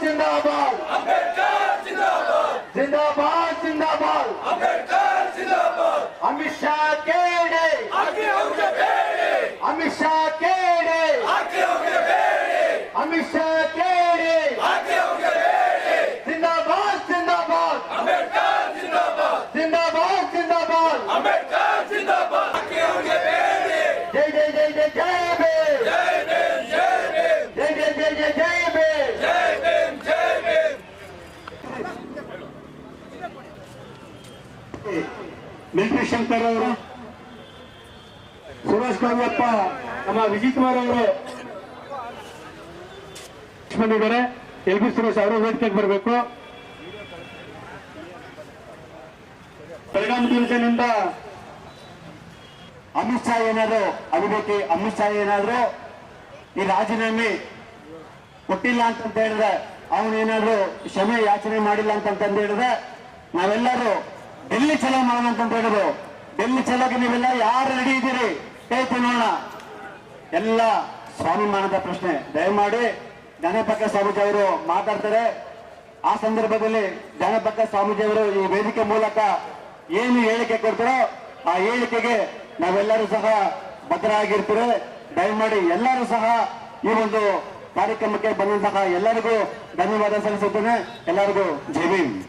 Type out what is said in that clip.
जिंदाबाद जिंदाबाद जिंदाबाद अमित शाह केड़े अमित शाह केड़े अमित शाह केड़े जिंदाबाद जिंदाबाद जिंदाबाद जिंदाबाद जिंदाबाद जय जय जय जय जय ಮಿಲ್ಟ್ರಿ ಶಂಕರ್ ಅವರು, ಸುರೇಶ್ ಕಾವ್ಯಪ್ಪ ನಮ್ಮ ವಿಜಯ್ ಕುಮಾರ್ ಅವರು. ಬಂದಿದ್ದಾರೆ. ಎಲ್ ಬಿ ಸುರೇಶ್ ಅವರು ವೇದಿಕೆಗೆ ಬರಬೇಕು. ಬೆಳಗಾವಿ ಡಿವಿಷನ್ ಅಮಿತ್ ಶಾ ಏನಾದ್ರು ಅಭಿವೃದ್ಧಿ ಅಮಿತ್ ಶಾ ಏನಾದ್ರು ಈ ರಾಜೀನಾಮೆ ಕೊಟ್ಟಿಲ್ಲ ಅಂತ ಹೇಳಿದ್ರೆ, ಅವನೇನಾದ್ರು ಕ್ಷಮೆ ಯಾಚನೆ ಮಾಡಿಲ್ಲ ಅಂತಂತ ಹೇಳಿದ್ರೆ, ನಾವೆಲ್ಲರೂ ಡೆಲ್ಲಿ ಚಲೋ ಮಾಡೋಣ ಅಂತ ಹೇಳಿದ್ರು. ಡೆಲ್ಲಿ ಚಲೋಗೆ ನೀವೆಲ್ಲ ಯಾರು ರೆಡಿ ಇದ್ದೀರಿ? ಕೈ ನೋಡೋಣ ಎಲ್ಲ ಸ್ವಾಭಿಮಾನದ ಪ್ರಶ್ನೆ. ದಯಮಾಡಿ ಜ್ಞಾನಪಕ್ಕ ಸ್ವಾಮೀಜಿ ಅವರು ಮಾತಾಡ್ತಾರೆ. ಆ ಸಂದರ್ಭದಲ್ಲಿ ಜ್ಞಾನಪಕ್ಕ ಸ್ವಾಮೀಜಿ ಅವರು ಈ ವೇದಿಕೆ ಮೂಲಕ ಏನು ಹೇಳಿಕೆ ಕೊಡ್ತಾರೋ ಆ ಹೇಳಿಕೆಗೆ ನಾವೆಲ್ಲರೂ ಸಹ ಬದ್ಧರಾಗಿರ್ತೀವಿ. ದಯಮಾಡಿ ಎಲ್ಲರೂ ಸಹ ಈ ಒಂದು ಕಾರ್ಯಕ್ರಮಕ್ಕೆ ಬಂದಂತಹ ಎಲ್ಲರಿಗೂ ಧನ್ಯವಾದ ಸಲ್ಲಿಸುತ್ತೇನೆ. ಎಲ್ಲರಿಗೂ ಜೈ ಭೀಮ್.